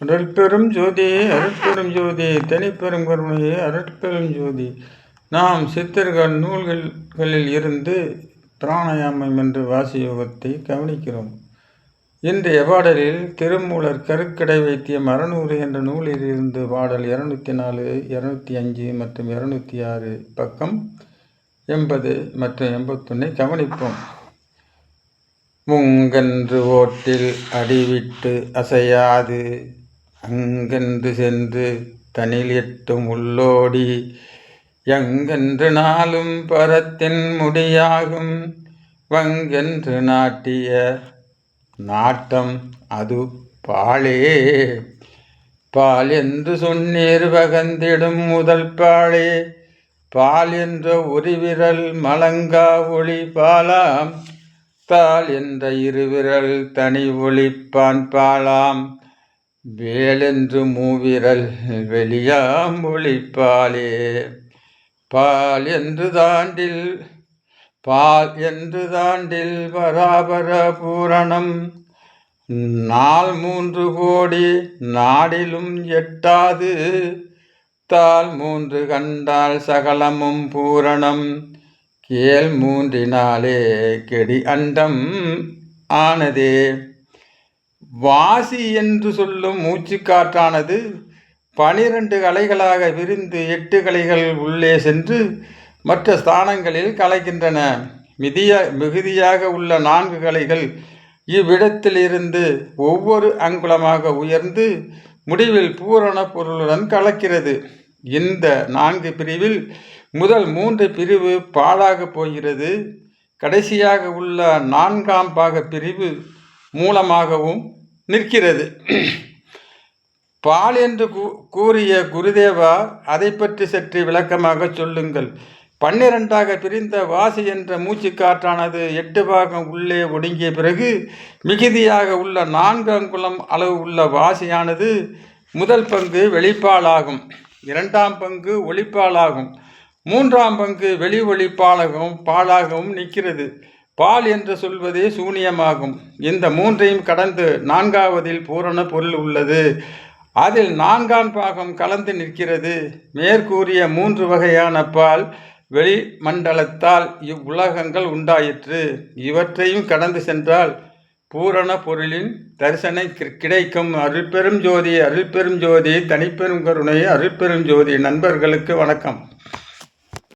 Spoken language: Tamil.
அருட்பெரும் ஜோதி அருட்பெரும் ஜோதி தனிப்பெரும் கருணையே அருட்பெரும் ஜோதி. நாம் சித்தர்கள் நூல்களில் இருந்து பிராணாயாமம் என்ற வாசியோகத்தை கவனிக்கிறோம். இன்றைய பாடலில் திருமூலர் கருக்கடை வைத்தியம் அறநூறு என்ற நூலில் இருந்து பாடல் இருநூத்தி நாலு இருநூத்தி அஞ்சு மற்றும் இருநூத்தி ஆறு பக்கம் எண்பது மற்றும் எண்பத்தொன்னை கவனிப்போம். முங்கன்று ஓட்டில் அடிவிட்டு அசையாது. அங்கென்று சென்று தனில் எட்டும் உள்ளோடி எங்கென்று நாளும் பரத்தின் முடியாகும் வங்கென்று நாட்டிய நாட்டம் அது பாலே பால் என்று சொன்னீர் வகந்திடும் முதல் பாலே பால் என்ற உரிவிரல் மலங்கா ஒளி பாலாம் தாள் என்ற இருவிரல் தனி ஒளிப்பான் பாலாம். வேலென்று மூவிரல் வெளியாம்புலிப்பாலே பால் என்று தாண்டில் பால் என்று தாண்டில் பராபர பூரணம். நாள் மூன்று கோடி நாடிலும் எட்டாது தால் மூன்று கண்டால் சகலமும் பூரணம். கேள் மூன்றினாலே கெடி அண்டம் ஆனதே. வாசி என்று சொல்லும் மூச்சு காற்றானது பனிரெண்டு கலைகளாக விரிந்து எட்டு கலைகள் உள்ளே சென்று மற்ற ஸ்தானங்களில் கலைக்கின்றன. மிதிய மிகுதியாக உள்ள நான்கு கலைகள் இவ்விடத்திலிருந்து ஒவ்வொரு அங்குலமாக உயர்ந்து முடிவில் பூரண பொருளுடன் கலக்கிறது. இந்த நான்கு பிரிவில் முதல் மூன்று பிரிவு பாழாக போகிறது. கடைசியாக உள்ள நான்காம் பாக பிரிவு மூலமாகவும் நிற்கிறது. பால் என்று கூறிய குருதேவா அதை பற்றி சற்று விளக்கமாக சொல்லுங்கள். பன்னிரண்டாக பிரிந்த வாசி என்ற மூச்சு காற்றானது எட்டு பாகம் உள்ளே ஒடுங்கிய பிறகு மிகுதியாக உள்ள நான்கு அங்குலம் அளவு உள்ள வாசியானது முதல் பங்கு வெளிப்பாலாகும். இரண்டாம் பங்கு ஒளிப்பாலாகும். மூன்றாம் பங்கு வெளி ஒளிப்பாலாகவும் பாலாகவும் நிற்கிறது. பால் என்று சொல்வதே சூனியமாகும். இந்த மூன்றையும் கடந்து நான்காவதில் பூரண பொருள் உள்ளது. அதில் நான்காம் பாகம் கலந்து நிற்கிறது. மேற்கூறிய மூன்று வகையான பால் வெளிமண்டலத்தால் இவ்வுலகங்கள் உண்டாயிற்று. இவற்றையும் கடந்து சென்றால் பூரண பொருளின் தரிசனை கிடைக்கும். அருள்பெரும் ஜோதி அருள்பெரும் ஜோதி தனிப்பெரும் கருணை அருள்பெரும் ஜோதி. நண்பர்களுக்கு வணக்கம்.